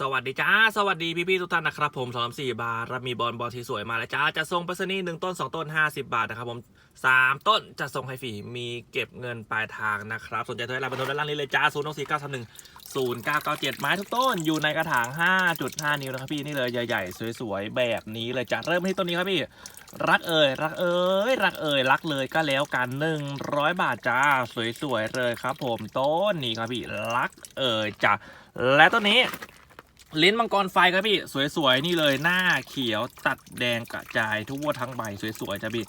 สวัสดีจ้า สวัสดีพี่ๆทุกท่านนะครับผมสองสี่บาทรับมีบอลบอลที่สวยมาแล้วจ้าจะส่งไปรษณีย์หนึ่งต้นสองต้นห้าสิบาทนะครับผมสามต้นจะส่งให้ฟรีมีเก็บเงินปลายทางนะครับ สนใจโทรไลน์บันทึกด้านล่างนี้เลยจ้าศูนย์สี่เก้าสามหนึ่งศูนย์เก้าเก้าเจ็ดไม้ทุกต้นอยู่ในกระถางห้าจุดห้านิ้วนะครับพี่นี่เลยใหญ่ๆ สวยๆ แบบนี้เลยจ้าเริ่มที่ต้นนี้ครับพี่ รักเอ่ยรักเอ่ยรักเอ่ยรักเลยก็แล้วกันหนึ่งร้อยบาทจ้าสวยๆเลยครับ ผมต้นนี้ครับพี่รักเอ่ยจ้าและต้นนี้ ลิ้นมังกรไฟครับพี่สวยๆนี่เลยหน้าเขียวตัดแดงกระจายทั่วทั้งใบสวยๆจ้ะพี่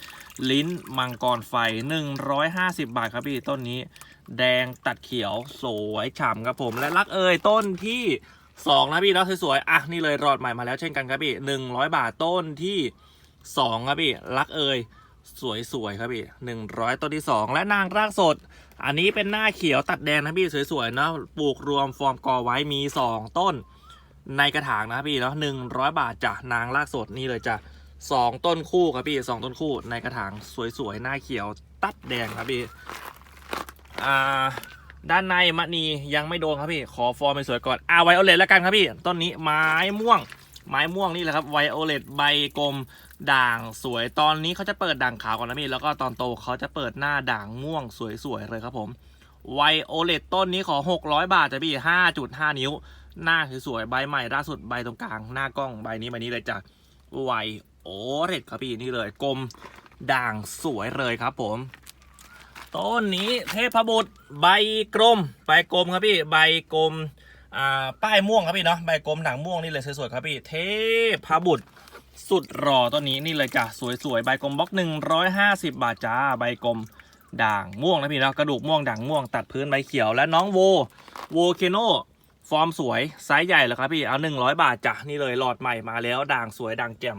ลิ้นมังกรไฟ 150 บาทครับพี่ต้นนี้ แดงตัดเขียวสวยฉ่ำครับผมและรักเอ่ยต้นที่2นะพี่เนาะสวยๆอะนี่เลยรอดใหม่มาแล้วเช่นกันครับพี่100 บาทต้นที่2ครับพี่รักเอ่ยสวยๆครับพี่100 ต้นที่ 2 และนางรากสด อันนี้เป็นหน้าเขียวตัดแดงนะพี่สวยๆเนาะปลูกรวมฟอร์มกอไว้มี 2 ต้น ในกระถางนะพี่เนาะหนึ่งร้อยบาทจ้ะนางลากสดนี่เลยจ้ะสองต้นคู่ครับพี่สองต้นคู่ในกระถางสวยๆหน้าเขียวตัดแดงครับพี่อ่าด้านในมะนียังไม่โดนครับพี่ ขอฟอร์มสวยก่อนอาไวโอเลตแล้วกันครับพี่ ต้นนี้ไม้ม่วง ไม้ม่วงนี่แหละครับไวโอเลตใบกลมด่างสวยตอนนี้เขาจะเปิดด่างขาวก่อนนะพี่ แล้วก็ตอนโตเขาจะเปิดหน้าด่างม่วงสวยๆเลยครับผมไวโอเลตต้นนี้ขอ 600 บาทจ้ะพี่5.5 นิ้ว หน้าสวยๆใบใหม่ล่าสุดใบตรงกลาง หน้ากล้องใบนี้ใบนี้เลยจ้ะไวโอเรดครับพี่นี่เลยกลมด่างสวยเลยครับผม ต้นนี้เทพบุตรใบกลมใบกลมครับพี่ใบกลมอ่าป้ายม่วงครับพี่เนาะใบกลมด่างม่วงนี่เลยสวยๆครับพี่เทพบุตรสุดรอต้นนี้นี่เลยจ้ะสวยๆใบกลมบล็อกหนึ่งร้อยห้าสิบบาทจ้าใบกลมด่างม่วงนะพี่เนาะกระดูกม่วงด่างม่วงตัดพื้นใบเขียวและน้องโวโวเคโน ฟอร์มสวยไซส์ใหญ่เหรอครับพี่เอา100บาทจ้ะนี่เลยหลอดใหม่มาแล้วด่างสวยด่างแจ่ม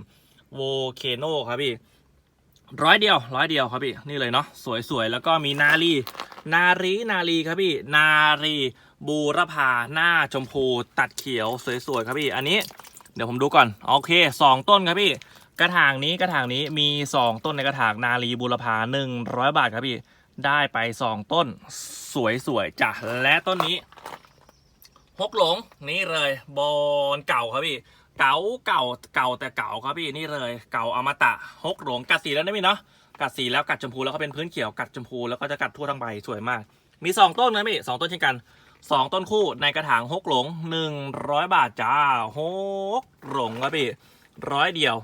โวเคโนครับพี่ร้อยเดียวร้อยเดียวครับพี่นี่เลยเนาะสวยๆแล้วก็มีนาลีนารีนารีครับพี่นารีบูรพาหน้าชมพูตัดเขียวสวยๆครับพี่ อันนี้เดี๋ยวผมดูก่อนโอเคสองต้นครับพี่ กระถางนี้กระถางนี้มี2ต้นในกระถางนาลีบูรพา100บาทครับพี่ ได้ไป2ต้นสวยๆจ้ะและต้นนี้ ฮกหลงนี่เลยบอลเก่าครับพี่ เก่าเก่าเก่าแต่เก่าครับพี่นี่เลย เก่าอมตะฮกหลงกัดสีแล้วนะพี่เนาะกัดสีแล้วกัดชมพูแล้วก็เป็นพื้นเขียวกัดชมพูแล้วก็จะกัดทั่วทั้งใบสวยมาก มีสองต้นนะพี่สองต้นเช่นกันสองต้นคู่ในกระถางฮกหลงหนึ่งร้อยบาทจ้าฮกหลงครับพี่ร้อยเดียว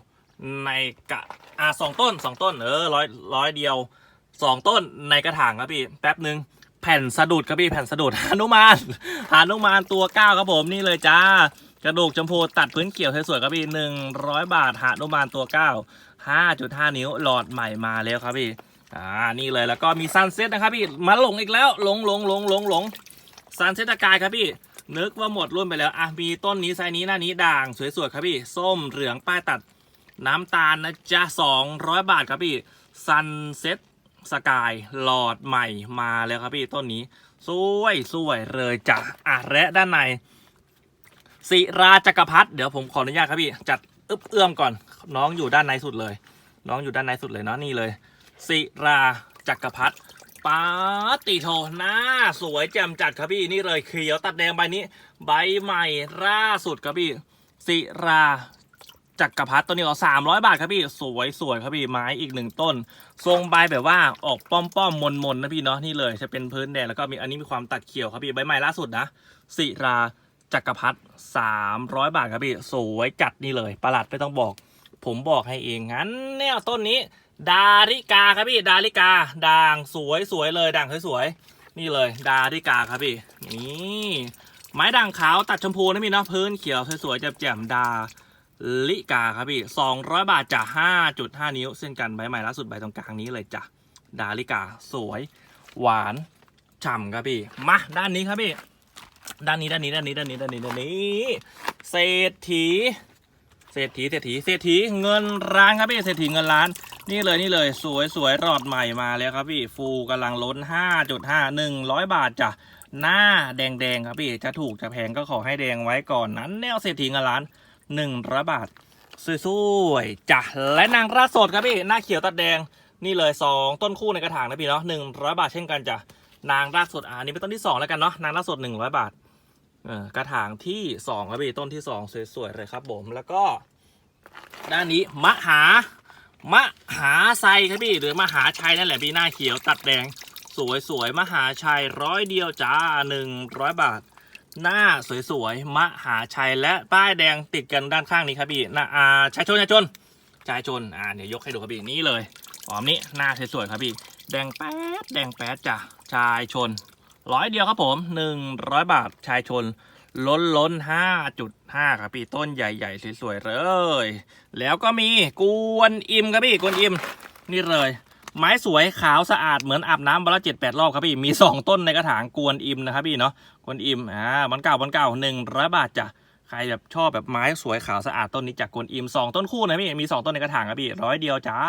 ในกระอ่าสองต้นสองต้นเออร้อยร้อยเดียวสองต้นในกระถางครับพี่แป๊บหนึ่ง แผ่นสะดุดครับพี่แผ่นสะดุดหนุมานหานุมานตัวเก้าครับผมนี่เลยจ้ากระดูกชมพูตัดพื้นเกี่ยวสวยๆครับพี่หนึ่งร้อยบาทหานุมานตัวเก้าห้าจุดห้านิ้วหลอดใหม่มาแล้วครับพี่อ่านี่เลยแล้วก็มีซันเซ็ตนะครับพี่มาหลงอีกแล้วหลงหลงหลงหลงหลงซันเซ็ตกายครับพี่นึกว่าหมดรุ่นไปแล้วอะมีต้นนี้ไซนี้หน้านี้ด่างสวยๆครับพี่ส้มเหลืองป้ายตัดน้ำตาลนะจ๊ะสองร้อยบาทครับพี่ซันเซ็ต สกายหลอดใหม่มาแล้วครับพี่ต้นนี้ สวยสวยเลยจ้ะอะและด้านในศิราจักรพัฒเดี๋ยวผมขออนุญาตครับพี่ จัดอึบเอื้อมก่อน น้องอยู่ด้านในสุดเลย น้องอยู่ด้านในสุดเลยเนาะนี่เลยศิราจักรพัฒปาติโทหน้า สวยแจ่มจัดครับพี่นี่เลยเขียวตัดแดงใบนี้ ใบใหม่ล่าสุดครับพี่ศิรา จักรพัฒตัวนี้ก็สามร้อยบาทครับพี่สวยสวยครับพี่ไม้อีกหนึ่งต้น ทรงใบแบบว่าออกป้อมป้อมมนมนๆนะพี่เนาะนี่เลยจะเป็นพื้นแดงแล้วก็มีอันนี้มีความตัดเขียวครับพี่ใบใหม่ล่าสุดนะศิราจักรพัฒสามร้อยบาทครับพี่สวยจัดนี่เลยประหลัดไม่ต้องบอก ผมบอกให้เองงั้นเนี่ยต้นนี้ ดาริกาครับพี่ดาริกาด่างสวยสวยเลยด่างสวยๆนี่เลย ดาริกาครับพี่นี่ไม้ด่างขาวตัดชมพูนะพี่เนาะพื้นเขียวสวยๆแจ่มๆดา ลิกาครับพี่สองร้อยบาทจ้ะห้าจุดห้านิ้ว เส้นกันใบใหม่ล่าสุดใบตรงกลางนี้เลยจ้ะดาลิกาสวย หวานฉ่ำครับพี่ มาด้านนี้ครับพี่ ด้านนี้ด้านนี้ด้านนี้ด้านนี้ด้านนี้ด้านนี้เศรษฐีเศรษฐีเศรษฐีเศรษฐีเงินร้านครับพี่เศรษฐีเงินล้าน นี่เลยนี่เลย สวยสวยรอดใหม่มาแล้วครับพี่ ฟูกำลังล้นห้าจุดห้าหนึ่งร้อยบาทจ้ะหน้าแดงแดงครับพี่จะถูกจะแพงก็ขอให้แดงไว้ก่อนนั้น แนวเศรษฐีเงินล้าน หนึ่งร้อยบาทสวยๆจ้ะและนางราสดครับพี่หน้าเขียวตัดแดงนี่เลยสองต้นคู่ในกระถางนะพี่เนาะหนึ่งร้อยบาทเช่นกันจ้ะนางรากสดอ่าอันนี้เป็นต้นที่สองแล้วกันเนาะนางรากสดหนึ่งร้อยบาทเออกระถางที่สองครับพี่ต้นที่สองสวยๆเลยครับผมแล้วก็ด้านนี้มหามหาไซครับพี่หรือมหาชัยนั่นแหละพี่หน้าเขียวตัดแดง สวยๆมหาชัยร้อยเดียวจ้าหนึ่งร้อยบาท หน้าสวยๆมหาชัยและป้ายแดงติดกันด้านข้างนี้ครับพี่หน้าอ่าชายชนชายชนชายชนอ่าเดี๋ยวยกให้ดูครับพี่นี่เลยหอมนี้หน้าสวยๆครับพี่แดงแป๊ดแดงแป๊ดจ้ะชายชนร้อยเดียวครับผมหนึ่งร้อยบาทชายชนล้นล้นห้าจุดห้าครับพี่ต้นใหญ่ๆสวยๆเลย แล้วก็มีกวนอิมครับพี่กวนอิมนี่เลย ไม้สวยขาวสะอาดเหมือนอาบน้ำวันละเจ็ดแปดรอบครับพี่มีสองต้นในกระถางกวนอิมนะครับพี่เนาะ กวนอิมอ่ามันเก่ามันเก่าหนึ่งร้อยบาทจ้ะใครแบบชอบแบบไม้สวยขาวสะอาดต้นนี้จากกวนอิมสองต้นคู่นะพี่มีสองต้นในกระถางครับพี่ร้อยเดียวจ้า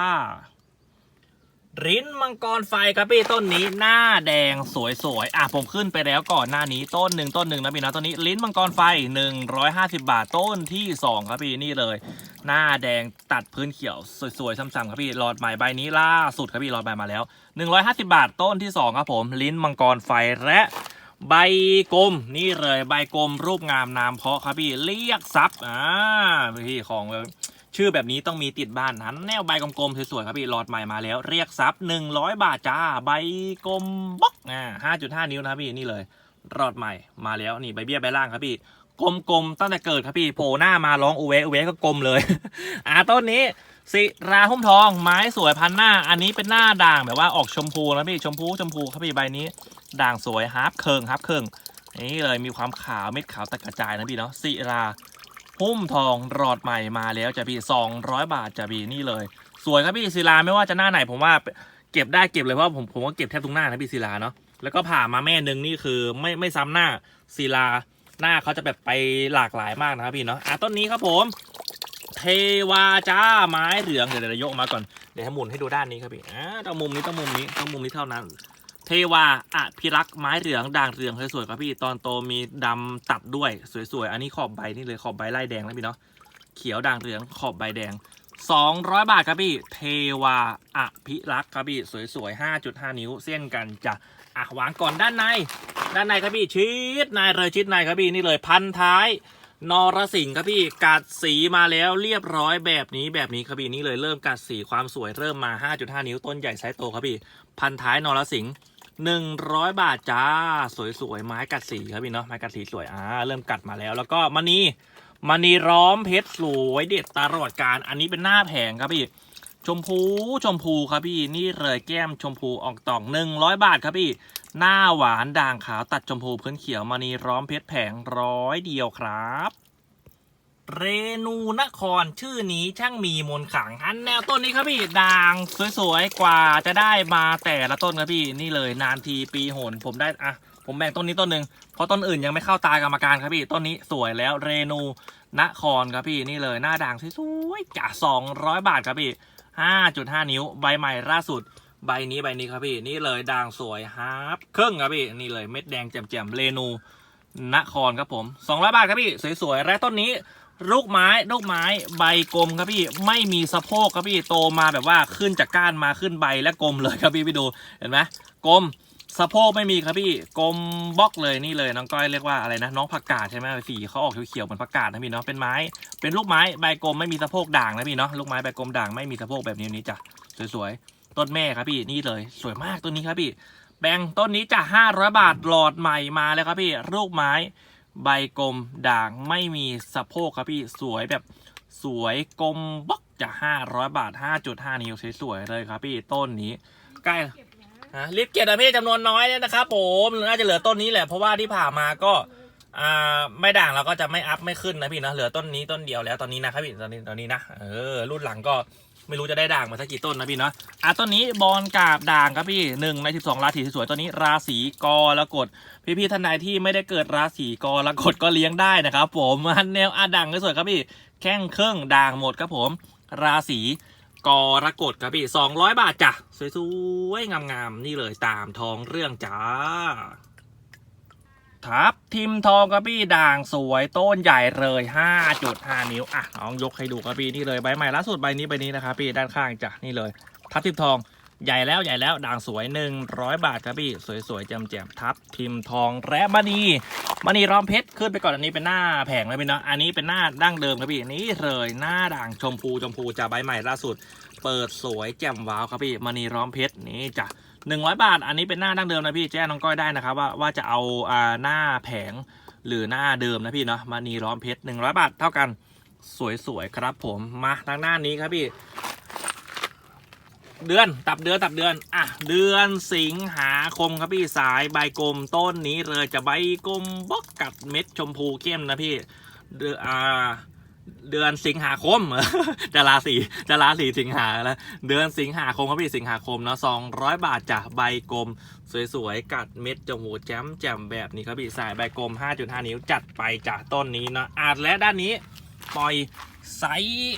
ริ้นมังกรไฟครับพี่ต้นนี้หน้าแดงสวยๆอะผมขึ้นไปแล้วก่อนหน้านี้ต้นหนึ่งต้นหนึ่งนะพี่นะต้นนี้ลิ้นมังกรไฟ 150 บาทต้นที่ 2 ครับพี่นี่เลย หน้าแดงตัดพื้นเขียวสวยๆซ้ำๆครับพี่หลอดใหม่ใบนี้ล่าสุดครับพี่หลอดใหม่มาแล้ว 150 บาทต้นที่ 2 ครับผม ลิ้นมังกรไฟและ ใบกลมนี่เลยใบกลมรูปงามนามเพาะครับพี่เรียกทรัพย์อ่าพี่ของแบบชื่อแบบนี้ต้องมีติดบ้านนั้นแนวใบกลมๆสวยๆครับพี่หลอดใหม่มาแล้ว เรียกซับ100บาทจ้าใบกลมบล็อกอ่า5.5นิ้วนะพี่นี่เลยหลอดใหม่มาแล้วนี่ใบเบี้ยใบล่างครับพี่กลมๆตั้งแต่เกิดครับพี่โผล่หน้ามาร้องอูเวอูเวก็กลมเลย อ่าต้นนี้ สิราหุ้มทองไม้สวยพันหน้า อันนี้เป็นหน้าด่างแบบว่าออกชมพูนะพี่ชมพูชมพูครับพี่ใบนี้ ด่างสวยฮาร์ปเคิงฮาร์ปเคิงนี่เลยมีความขาวเม็ดขาวตะกระจายนะพี่เนาะสิราหุ้มทองรอดใหม่มาแล้วจะพี่200 บาทจะพี่นี่เลย สวยครับพี่ศิลาไม่ว่าจะหน้าไหนผมว่าเก็บได้เก็บเลยเพราะผมผมว่าเก็บแทบทุกหน้านะพี่ศิลาเนาะแล้วก็ผ่ามาแม่หนึ่งนี่คือไม่ไม่ซ้ำหน้าศิลาหน้าเขาจะแบบไปหลากหลายมากนะครับพี่เนาะอะต้นนี้ครับผม เทวาจ้าไม้เหลืองเดี๋ยวเดี๋ยวยกออกมาก่อนเดี๋ยวให้หมุนให้ดูด้านนี้ครับพี่อ่าต้องมุมนี้ต้องมุมนี้ต้องมุมนี้เท่านั้น เทวาอภิรักษ์ไม้เหลืองด่างเหลืองสวยๆครับพี่ตอนโตมีดำตัดด้วยสวยๆอันนี้ขอบใบนี่เลยขอบใบไล่แดงแล้วพี่เนาะเขียวด่างเหลืองขอบใบแดง 200 บาทครับพี่ เทวาอภิรักษ์ครับพี่สวยๆ5.5 นิ้ว เส้นกันจะอะวางก่อนด้านใน ด้านในครับพี่ชิดในเลยชิดในครับพี่นี่เลยพันท้าย นรสิงห์ครับพี่กัดสีมาแล้วเรียบร้อยแบบนี้แบบนี้ครับพี่นี่เลยเริ่มกัดสีความสวยเริ่มมา 5.5 นิ้วต้นใหญ่ไซส์โตครับพี่ พันท้ายนรสิงห์หนึ่งร้อยบาทจ้า สวยๆไม้กัดสีครับพี่เนาะไม้กัดสีสวยอ่าเริ่มกัดมาแล้ว แล้วก็มณีมณีร้อมเพชรสวยเด็ดตลอดการอันนี้เป็นหน้าแผงครับพี่ ชมพูชมพูครับพี่นี่เลยแก้มชมพูออกตองหนึ่งร้อยบาทครับพี่ หน้าหวานด่างขาวตัดชมพูพื้นเขียวมณีร้อมเพชรแผงร้อยเดียวครับ เรนูนครชื่อนี้ช่างมีมนขังอันแนวต้นนี้ครับพี่ด่างสวยๆกว่าจะได้มาแต่ละต้นครับพี่นี่เลยนานทีปีหนผมได้อะผมแบ่งต้นนี้ต้นหนึ่งเพราะต้นอื่นยังไม่เข้าตากรรมการครับพี่ต้นนี้สวยแล้วเรนูนครครับพี่นี่เลยหน้าด่างสวยๆจ้ะสองร้อยบาทครับพี่ห้าจุดห้านิ้วใบใหม่ล่าสุด ใบนี้ใบนี้ครับพี่นี่เลยด่างสวยฮาร์ปครึ่งครับพี่นี่เลยเม็ดแดงแจ่มๆเรนูนครครับผม200บาทครับพี่สวยๆและต้นนี้ลูกไม้ลูกไม้ใบกลมครับพี่ไม่มีสะโพกครับพี่โตมาแบบว่าขึ้นจากก้านมาขึ้นใบและกลมเลยครับพี่ไปดูเห็นไหมกลมสะโพกไม่มีครับพี่กลมบล็อกเลยนี่เลยน้องก้อยเรียกว่าอะไรนะน้องผักกาดใช่ไหมสีเขาออกเขียวๆเหมือนผักกาดนะพี่เนาะเป็นไม้เป็นลูกไม้ใบกลมไม่มีสะโพกด่างนะพี่เนาะลูกไม้ใบกลมด่างไม่มีสะโพกแบบนี้นี้จ้ะสวยๆ ต้นแม่ครับพี่นี่เลย สวยมากต้นนี้ครับพี่แบ่งต้นนี้จะ500บาทหลอดใหม่มาแล้วครับพี่ลูกไม้ใบกลมด่างไม่มีสะโพกครับพี่สวยแบบสวยกลมบล็อกจะ500บาท5.5นิ้วสวยๆเลยครับพี่ต้นนี้ใกล้ฮะรีบเก็บนะพี่จำนวนน้อยเนี่ยนะครับผมน่าจะเหลือต้นนี้แหละเพราะว่าที่ผ่านมาก็อ่าไม่ด่างเราก็จะไม่อัพไม่ขึ้นนะพี่นะเหลือต้นนี้ต้นเดียวแล้วตอนนี้นะครับพี่ตอนนี้ตอนนี้นะเออรุ่นหลังก็ ไม่รู้จะได้ด่างมาสักกี่ต้นนะพี่เนาะอะต้นนี้บอลกาบด่างครับพี่หนึ่งในสิบสองราศีสวยๆต้นนี้ราศีกรกฎพี่ๆท่านใดที่ไม่ได้เกิดราศีกรกฎก็เลี้ยงได้นะครับ ผมอันแนวอาด่างสวยๆครับพี่แข้งเครื่องด่างหมดครับผม ราศีกรกฎครับพี่สองร้อยบาทจ้ะสวยๆงามๆนี่เลยตามทองเรื่องจ้า ทับทิมทองครับพี่ด่างสวยต้นใหญ่เลย 5.5 นิ้ว อะน้องยกให้ดูครับพี่นี่เลยใบใหม่ล่าสุดใบนี้ใบนี้นะครับพี่ด้านข้างจ้ะนี่เลย ทับทิมทองใหญ่แล้วใหญ่แล้วด่างสวย 100 บาทครับพี่สวยๆแจ่มๆทับทิมทองและมณีมณีร้อมเพชรขึ้นไปก่อนอันนี้เป็นหน้าแผงเลยพี่เนาะอันนี้เป็นหน้าดั้งเดิมครับพี่นี่เลยหน้าด่างชมพูชมพูจะใบใหม่ล่าสุด เปิดสวยแจ่มว้าวครับพี่มณีร้อมเพชรนี่จ้ะ 100 บาท อันนี้เป็นหน้าดั้งเดิมนะพี่แจ้งน้องก้อยได้นะครับว่าว่าจะเอาอ่าหน้าแผงหรือหน้าเดิมนะพี่เนาะมณีร้อมเพชร100 บาทเท่ากันสวยๆครับผมมาทางหน้านี้ครับพี่ เดือนตับเดือนตับเดือนอะเดือนสิงหาคมครับพี่สายใบกลมต้นนี้เลยจะใบกลมบกกัดเม็ดชมพูเข้มนะพี่เดืออ่า เดือนสิงหาคมดาราสีดาราสีสิงหาแล้วเดือนสิงหาคมครับพี่สิงหาคมเนาะสองร้อยบาทจ้ะใบกลม สวยๆ กัดเม็ดจมูกแจ่มแจ่มแบบนี้ครับพี่สายใบกลม 5.5 นิ้วจัดไปจากต้นนี้เนาะอาจและด้านนี้ปล่อยไซส์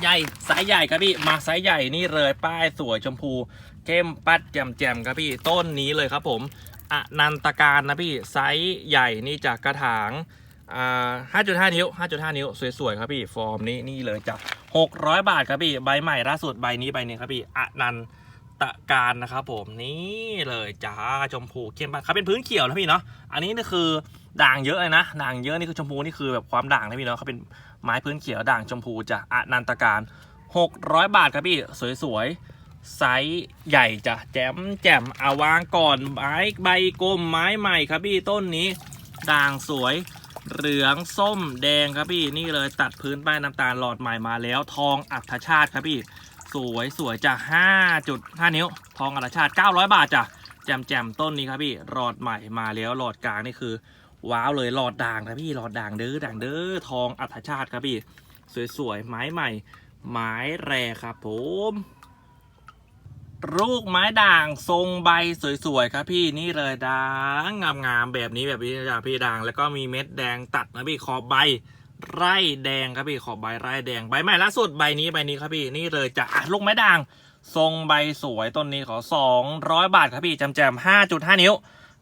ใหญ่ไซส์ใหญ่ครับพี่มาไซส์ใหญ่นี่เลยป้ายสวยชมพู เข้มปัดแจ่มแจ่มครับพี่ต้นนี้เลยครับผมอนันตการนะพี่ไซส์ใหญ่นี่จากกระถาง อ่า5.5 นิ้ว 5.5 นิ้ว สวย ๆ ครับพี่ ฟอร์มนี้นี่เลยจ้ะ600 บาทครับพี่ ใบใหม่ล่าสุดใบนี้ใบนี้ครับพี่อนันตการนะครับผมนี่เลยจ้าชมพูเข้มปัดเขาเป็นพื้นเขียวนะพี่เนาะอันนี้นี่คือด่างเยอะเลยนะด่างเยอะนี่คือชมพูนี่คือแบบความด่างนะพี่เนาะเขาเป็นไม้พื้นเขียวด่างชมพูจ้ะอนันตการ 600 บาทครับพี่สวยๆไซส์ใหญ่จ้ะแจมแจมอาวางก่อนไม้ใบกลมไม้ใหม่ครับพี่ต้นนี้ด่างสวย เหลืองส้มแดงครับพี่นี่เลยตัดพื้นป้ายน้ำตาลหลอดใหม่มาแล้วทองอัธชาติครับพี่ สวยสวยจ้ะ5.5 นิ้ว ทองอัธชาติ 900 บาทจ้ะแจมแจมต้นนี้ครับพี่หลอดใหม่มาแล้วหลอดกลางนี่คือ ว้าวเลยหลอดด่างครับพี่หลอดด่างเด้อด่างเด้อทองอัธชาติครับพี่ สวยๆไม้ใหม่ ไม้แรครับผม ลูกไม้ด่างทรงใบสวยๆครับพี่นี่เลยด่างงามๆแบบนี้แบบนี้จ้ะพี่ด่าง แล้วก็มีเม็ดแดงตัดนะพี่ขอบใบไร่แดงครับพี่ขอบใบไร่แดงใบใหม่ล่าสุดใบนี้ใบนี้ครับพี่นี่เลยจะอะลูกไม้ด่าง ทรงใบสวยต้นนี้ขอ 200 บาทครับพี่จำแจม5.5 นิ้ว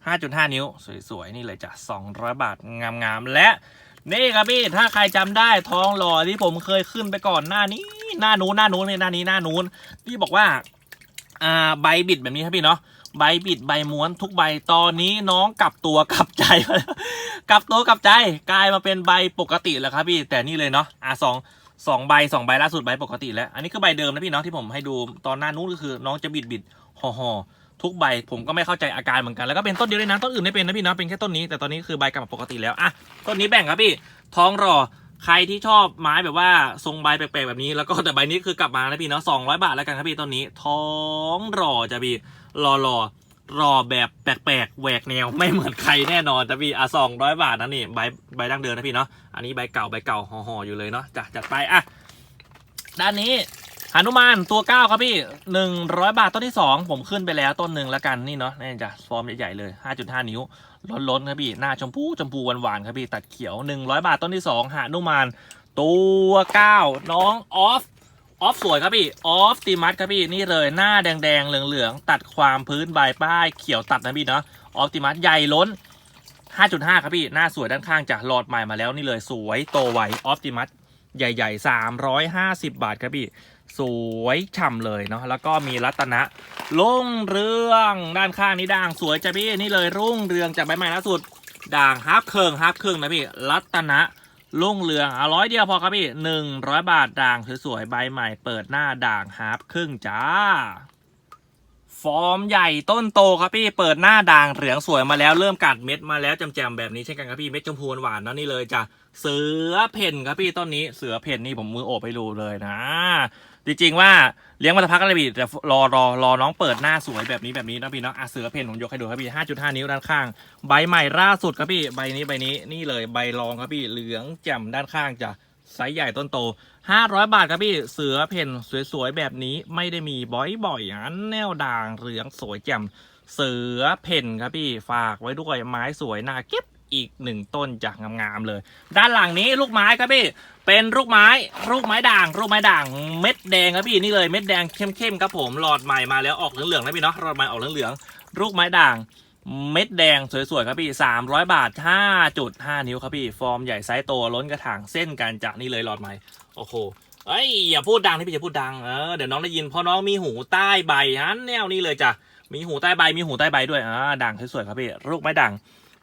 5.5 นิ้ว สวยๆนี่เลยจ้ะ200 บาทงามๆและนี่ครับพี่ถ้าใครจำได้ทองหล่อที่ผมเคยขึ้นไปก่อนหน้านี้หน้านู้นหน้านู้นไม่หน้านี้หน้านู้นที่บอกว่า อ่าใบบิดแบบนี้ครับพี่เนาะใบบิดใบม้วนทุกใบตอนนี้น้องกลับตัวกลับใจกลับตัวกลับใจกลายมาเป็นใบปกติแล้วครับพี่แต่นี่เลยเนาะอะสองสองใบสองใบล่าสุดใบปกติแล้ว อันนี้คือใบเดิมนะพี่เนาะที่ผมให้ดูตอนหน้านู้นก็คือน้องจะบิดบิดห่อห่อทุกใบผมก็ไม่เข้าใจอาการเหมือนกันแล้วก็เป็นต้นเดียวเลยนะต้นอื่นไม่เป็นนะพี่เนาะเป็นแค่ต้นนี้แต่ตอนนี้คือใบกลับมาปกติแล้วอะต้นนี้แบ่งครับพี่ท้องรอ ใครที่ชอบไม้แบบว่าทรงใบแปลกๆแบบนี้ แล้วก็แต่ใบนี้คือกลับมานะพี่เนาะสองร้อยบาทแล้วกันครับพี่ต้นนี้ ท้องรอจะพี่รอรอรอแบบแปลกๆแหวกแนวไม่เหมือนใครแน่นอนจะพี่อะสองร้อยบาทนะนี่ใบใบดั้งเดิมนะพี่เนาะอันนี้ใบเก่าใบเก่าห่อๆอยู่เลยเนาะจัดจัดไปอะด้านนี้ หนุมานตัวเก้าครับพี่หนึ่งร้อยบาทต้นที่สองผมขึ้นไปแล้วต้นหนึ่งแล้วกันนี่เนาะนี่จ้ะฟอร์มใหญ่ๆเลยห้าจุดห้านิ้วล้นๆครับพี่หน้าชมพูชมพูหวานๆครับพี่ตัดเขียว100บาทต้นที่2หานุมานตัว9น้องออฟออฟสวยครับพี่ออฟตีมัสครับพี่นี่เลยหน้าแดงๆเหลืองๆตัดความพื้นใบป้ายเขียวตัดนะพี่เนาะออฟตีมัสใหญ่ล้น 5.5 ครับพี่หน้าสวยด้านข้างจากหลอดใหม่มาแล้วนี่เลยสวยโตไวออฟติมัสใหญ่ๆ 350 บาทครับพี่ สวยฉ่ำเลยเนาะแล้วก็มีรัตนะรุ่งเรืองด้านข้างนี้ด่างสวยจ้ะพี่นี่เลยรุ่งเรืองจากใบใหม่ล่าสุดด่างฮาร์ปเคิงฮาร์ปเคิงนะพี่รัตนะรุ่งเรืองอร้อยเดียวพอครับพี่หนึ่งร้อยบาทด่างสวยๆใบใหม่เปิดหน้าด่างฮาร์ปครึ่งจ้า ฟอร์มใหญ่ต้นโตครับพี่เปิดหน้าด่างเหลืองสวยมาแล้วเริ่มกัดเม็ดมาแล้วจำๆแบบนี้เช่นกันครับพี่เม็ดชมพูหวานนะนี่เลยจ้ะเสือเพ่นครับพี่ต้นนี้เสือเพ่นนี่ผมมือโอบไปดูเลยนะ จริงๆว่าเลี้ยงมาสักพักก็เลยพี่แต่รอรอรอน้องเปิดหน้าสวยแบบนี้แบบนี้นะพี่เนาะอะเสือเพ่นผมยกให้ดูครับพี่5.5นิ้วด้านข้าง ใบใหม่ล่าสุดครับพี่ใบนี้ใบนี้นี่เลยใบรองครับพี่เหลืองแจ่มด้านข้างจะไซส์ใหญ่ต้นโต500บาทครับพี่เสือเพ่นสวยๆแบบนี้ไม่ได้มีบ่อยๆอันแนวด่างเหลืองสวยแจ่มเสือเพ่นครับพี่ฝากไว้ด้วยไม้สวยน่าเก็บ อีกหนึ่งต้นจากงามๆเลย ด้านหลังนี้ลูกไม้ครับพี่เป็นลูกไม้ลูกไม้ด่างลูกไม้ด่างเม็ดแดงครับพี่นี่เลยเม็ดแดงเข้มๆครับผมหลอดใหม่มาแล้วออกเหลืองๆนะพี่เนาะหลอดใหม่ออกเหลืองๆลูกไม้ด่างเม็ดแดงสวยๆครับพี่ 300 บาท 5.5 นิ้วครับพี่ ฟอร์มใหญ่ไซส์โตล้นกระถางเส้นการจะนี่เลยหลอดใหม่ โอ้โหเอ้ยอย่าพูดดังที่พี่จะพูดดังเออเดี๋ยวน้องได้ยินเพราะน้องมีหูใต้ใบฮันแนวนี้เลยจ้ะมีหูใต้ใบมีหูใต้ใบด้วยอ่าด่างสวยๆครับพี่ลูกไม้ด่าง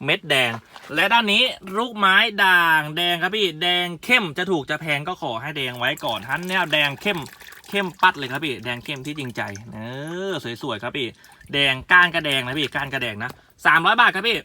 เม็ดแดง และด้านนี้ลูกไม้ด่างแดงครับพี่แดงเข้มจะถูกจะแพงก็ขอให้แดงไว้ก่อนฮันแนวแดงเข้มเข้มปัดเลยครับพี่แดงเข้มที่จริงใจเออสวยๆครับพี่แดงก้านกระแดงนะพี่ก้านกระแดงนะสามร้อยบาทครับพี่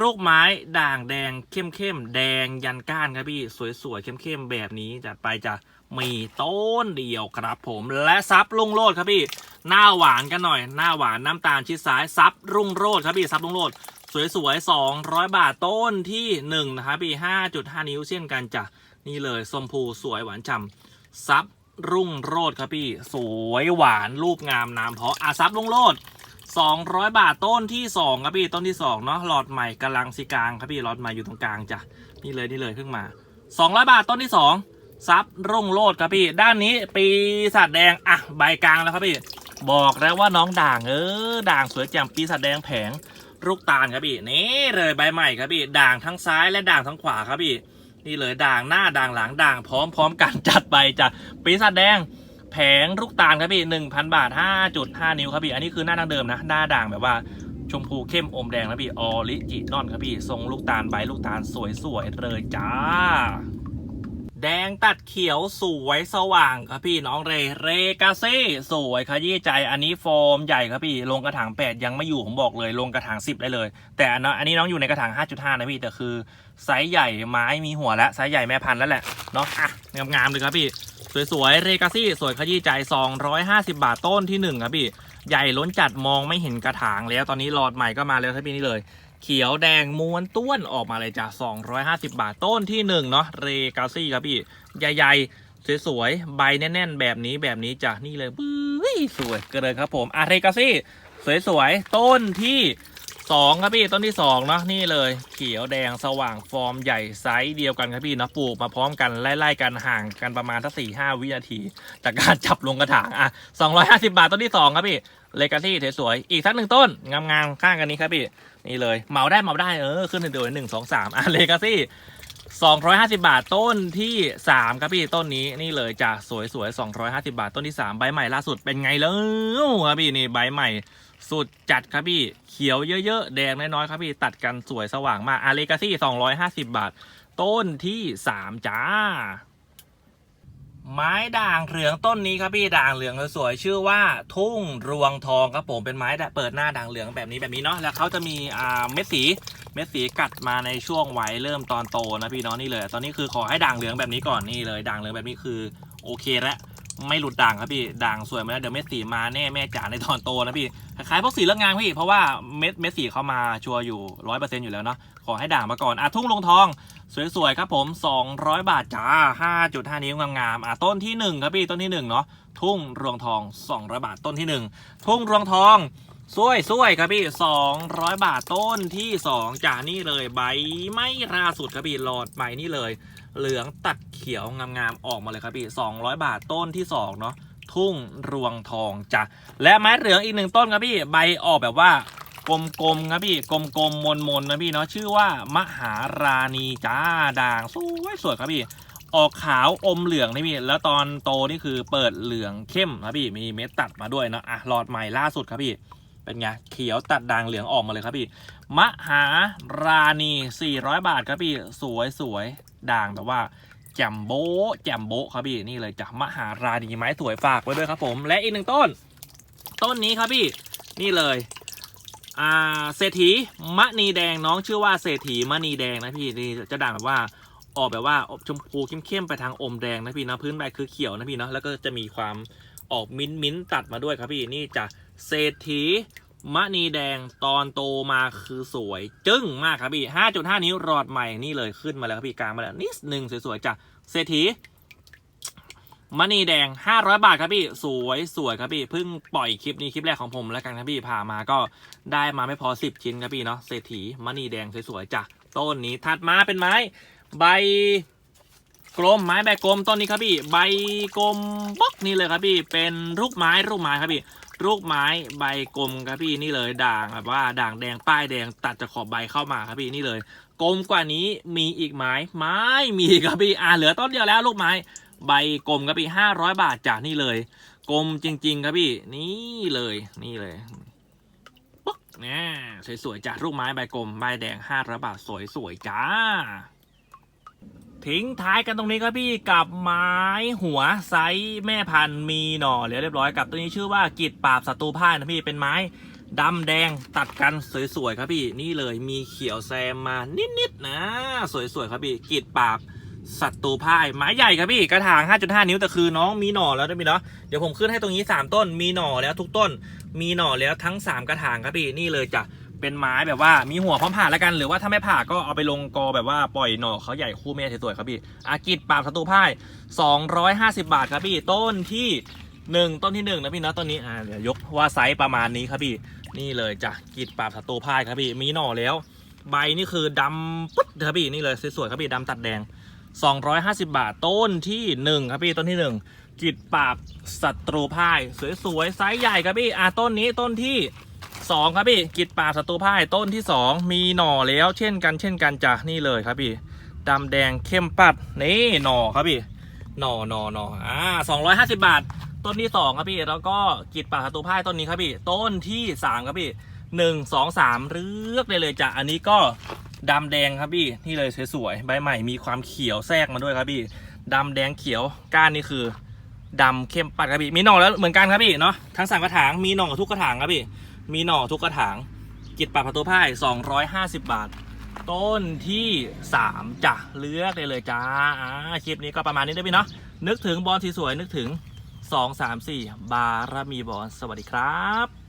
ลูกไม้ด่างแดงเข้มเข้มๆแดงยันก้านครับพี่สวยๆเข้มเข้มๆแบบนี้จัดไปจะมีต้นเดียวครับ ผมและซับลุงโรดครับพี่หน้าหวานกันหน่อย หน้าหวานน้ำตาลชิดซ้ายซับรุ่งโรดครับพี่ซับรุ่งโรด สวยๆ200บาทต้นที่1นะครับพี่5.5นิ้วเช่นกันจ้ะนี่เลยส้มพูสวยหวานฉ่ำซับรุ่งโรดครับพี่ สวยหวานรูปงามน้ำเพาะอาซับรุ่งโรด200 บาทต้นที่ 2 ครับพี่ต้นที่2เนาะหลอดใหม่กำลังสีกลางครับพี่หลอดใหม่อยู่ตรงกลางจ้ะนี่เลยนี่เลยเพิ่งมา 200 บาทต้นที่ 2 ซับรุ่งโรดครับพี่ ด้านนี้ปีศาจแดงอะใบกลางแล้วครับพี่ บอกแล้วว่าน้องด่างเออด่างสวยแจ่มปีศาจแดงแผง ลูกตาลครับพี่นี่เลยใบใหม่ครับพี่ด่างทั้งซ้ายและด่างทั้งขวาครับพี่นี่เลยด่างหน้าด่างหลังด่างพร้อมพร้อมกันจัดไปจ้ะปีศาจแดงแผงลูกตาลครับพี่หนึ่งพันบาทห้าจุดห้านิ้วครับพี่อันนี้คือหน้าดังเดิมนะหน้าด่างแบบว่าชมพูเข้มอมแดงนะพี่ออริจินอลครับพี่ทรงลูกตาลใบลูกตาลสวยๆเลยจ้า แดงตัดเขียวสวยสว่างครับพี่น้องเรเรกาเซ่สวยขยี้ใจอันนี้โฟมใหญ่ครับพี่ลงกระถาง 8 ยังไม่อยู่ผมบอกเลยลงกระถาง 10 ได้เลย แต่อันนี้น้องอยู่ในกระถาง 5.5 นะพี่แต่คือไซส์ใหญ่ไม้มีหัวแล้วไซส์ใหญ่แม่พันธุ์แล้วแหละเนาะอะงามๆเลยครับพี่ สวยๆเรกาซี่สวยขยี้ใจ 250 บาทต้นที่1ครับพี่ใหญ่ล้นจัดมองไม่เห็นกระถางแล้วตอนนี้หลอดใหม่ก็มาแล้วครับพี่นี่เลย เขียวแดงม้วนต้วนออกมาเลยจ้ะ250 บาทต้นที่ 1 เนาะเรกาซี่ครับพี่ ใหญ่ๆ สวยๆ ใบแน่น ๆ แบบนี้แบบนี้จ้ะนี่เลยบื้อสวยเกินครับผมอะเรกาซี่ สวยๆ ต้นที่สองครับพี่ต้นที่สองเนาะนี่เลย เขียวแดงสว่างฟอร์มใหญ่ไซส์เดียวกันครับพี่เนาะปลูกมาพร้อมกันไล่ๆกันห่างกันประมาณสักสี่ห้าวินาที จากการจับลงกระถางอะสองร้อยห้าสิบาทต้นที่สองครับพี่เลกาซี่สวยๆอีกสักหนึ่งต้นงามๆข้างกันนี้ครับพี่นี่เลยเหมาได้เหมาได้เออขึ้นเดือนหนึ่งสองสามอะเลกาซี่250บาทต้นที่3ครับพี่ต้นนี้นี่เลยจ้ะสวยสวยๆ250บาทต้นที่3ใบใหม่ล่าสุดเป็นไงแล้วครับพี่นี่ใบใหม่สุดจัดครับพี่เขียวเยอะๆ แดงน้อยๆครับพี่ตัดกันสวยสว่างมากอาเลกาซี่250บาท ต้นที่3จ้า ไม้ด่างเหลืองต้นนี้ครับพี่ด่างเหลืองสวยๆชื่อว่าทุ่งรวงทองครับผมเป็นไม้ด่เปิดหน้าด่างเหลืองแบบนี้แบบนี้เนาะแล้วเขาจะมีอ่าเม็ดสีเม็ดสีกัดมาในช่วงวัยเริ่มตอนโตนะพี่เน้องนี่เลย ตอนนี้คือขอให้ด่างเหลืองแบบนี้ก่อนนี่เลยด่างเหลืองแบบนี้คือโอเคแล้วไม่หลุดด่างครับพี่ด่างสวยมาแล้วเดี๋ยวเม็ดสีมาแน่แม่จ๋าในตอนโตนะพี่คล้ายๆพวกสีเรื่องงานพี่เพราะว่าเม็ดเม็ดสีเขามาชัวร์อยู่ร้อยเปอร์เซ็นต์อยู่แล้วเนาะขอให้ด่างมาก่อนอะทุ่งลงทอง สวยๆครับผม 200 บาทจ้า 5.5 นิ้วงามๆอะต้นที่ 1 ครับพี่ต้นที่ 1 เนาะทุ่งรวงทอง 200 บาทต้นที่ 1 ทุ่งรวงทองสวยสวยครับพี่ 200 บาทต้นที่ 2จ้านี่เลยใบไม่ราสุดครับพี่หลอดใหม่นี่เลย เหลืองตัดเขียวงามๆออกมาเลยครับพี่ 200 บาทต้นที่ 2 เนาะทุ่งรวงทองจ้ะและไม้เหลืองอีกหนึ่งต้นครับพี่ใบออกแบบว่า กลมๆครับพี่กลมๆมนๆนะพี่เนาะชื่อว่ามหาราณีจ้าด่างสวยสวยครับพี่ ออกขาวอมเหลืองนี่พี่แล้วตอนโตนี่คือเปิดเหลืองเข้มครับพี่มีเม็ดตัดมาด้วยเนาะอะหลอดใหม่ล่าสุดครับพี่เป็นไงเขียวตัดด่างเหลืองออกมาเลยครับพี่ มหาราณี 400 บาทครับพี่สวยสวยด่างแบบว่าแจมโบะแจมโบะครับพี่นี่เลยจ้ะมหาราณีไม้สวยฝากไว้ด้วยครับผม และอีกหนึ่งต้น ต้นนี้ครับพี่ นี่เลย อ่าเศรษฐีมณีแดงน้องชื่อว่าเศรษฐีมณีแดงนะพี่นี่จะด่างแบบว่าออกแบบว่าออกชมพูเข้มๆไปทางอมแดงนะพี่นะพื้นใบคือเขียวนะพี่เนาะแล้วก็จะมีความออกมิ้นมิ้นตัดมาด้วยครับพี่นี่จะเศรษฐีมณีแดงตอนโตมาคือสวย จึ้งมากครับพี่ 5.5 นิ้วรอดใหม่นี่เลยขึ้นมาแล้วครับพี่กลางมาแล้วนิดนึงสวยๆจ้ะเศรษฐี มณีแดง 500 บาทครับพี่ สวยสวยครับพี่ เพิ่งปล่อยคลิปนี้คลิปแรกของผมแล้วกันครับพี่พามาก็ได้มาไม่พอ 10 ชิ้นครับพี่เนาะ เศรษฐีมณีแดงสวยๆจ้ะ ต้นนี้ถัดมาเป็นไม้ใบกลมไม้ใบกลมต้นนี้ครับพี่ ใบกลมบล็อกนี่เลยครับพี่ เป็นรูปไม้รูปไม้ครับพี่รูปไม้ใบกลมครับพี่นี่เลยด่างแบบว่าด่างแดงป้ายแดงตัดจากขอบใบเข้ามาครับพี่นี่เลย กลมกว่านี้มีอีกไหมไม่มีครับพี่อ่าเหลือต้นเดียวแล้วลูกไม้ ใบกลมครับพี่ห้าร้อยบาทจากนี่เลย กลมจริง ๆ ครับพี่ นี่เลย นี่เลยปึ๊กเนี่ยสวยๆจากลูกไม้ใบกลมใบแดงห้าร้อยบาทสวยๆจ้า ทิ้งท้ายกันตรงนี้ครับพี่กับไม้หัวไซส์แม่พันธุ์มีหน่อเหลือเรียบร้อยกับตัวนี้ชื่อว่ากิดปราบศัตรูพ่ายนะพี่เป็นไม้ดำแดงตัดกันสวยๆครับพี่ นี่เลยมีเขียวแซมมานิดๆนะ สวยๆครับพี่กิดปราบ ศัตรูพ่ายไม้ใหญ่ครับพี่กระถาง 5.5 นิ้วแต่คือน้องมีหน่อแล้วนะพี่เนาะเดี๋ยวผมขึ้นให้ตรงนี้ 3 ต้นมีหน่อแล้วทุกต้น มีหน่อแล้วทั้ง 3 กระถางครับพี่นี่เลยจะเป็นไม้แบบว่ามีหัวพร้อมผ่าแล้วกัน หรือว่าถ้าไม่ผ่าก็เอาไปลงกอแบบว่าปล่อยหน่อเขาใหญ่คู่เมฆสวยๆครับพี่อากิดปราบศัตรูพ่าย 250 บาทครับพี่ต้นที่หนึ่งต้นที่หนึ่งนะพี่นะต้นนี้อ่าเดี๋ยวยกว่าไซส์ประมาณนี้ครับพี่นี่เลยจ้ะกิดปราบศัตรูพ่ายครับพี่มีหน่อแล้ว ใบนี่คือดำปึ๊ดครับพี่นี่เลยสวยๆครับพี่ดำตัดแดง 250 บาทต้นที่หนึ่งครับพี่ต้นที่หนึ่งกิดปราบศัตรูพ่าย สวยๆไซส์ใหญ่ครับพี่อ่าต้นนี้ต้นที่สองครับพี่กิดปราบศัตรูพ่ายต้นที่สองมีหน่อแล้วเช่นกันเช่นกันจ้ะนี่เลยครับพี่ดำแดงเข้มปัดนี่หน่อครับพี่หน่อหน่อหน่ออ่าสองร้อยห้าสิบาท ต้นที่สองครับพี่แล้วก็กิดป่าศัตรูพ่ายต้นนี้ครับพี่ ต้นที่สามครับพี่หนึ่งสองสามเลือกได้เลยจ้ะอันนี้ก็ ดำแดงครับพี่นี่เลยสวยๆใบใหม่มีความเขียวแทรกมาด้วยครับพี่ดำแดงเขียวก้านนี่คือดำเข้มปัดครับพี่มีหน่อแล้วเหมือนกันครับพี่เนาะทั้งสามกระถางมีหน่อทุกกระถางครับพี่มีหน่อทุกกระถางกิดป่าประตูพ่าย250 บาท ต้นที่สามจ้ะเลือกได้เลยจ้าอ่าคลิปนี้ก็ประมาณนี้ได้พี่เนาะนึกถึงบอลที่สวยนึกถึงสองสามสี่บารมีบอลสวัสดีครับ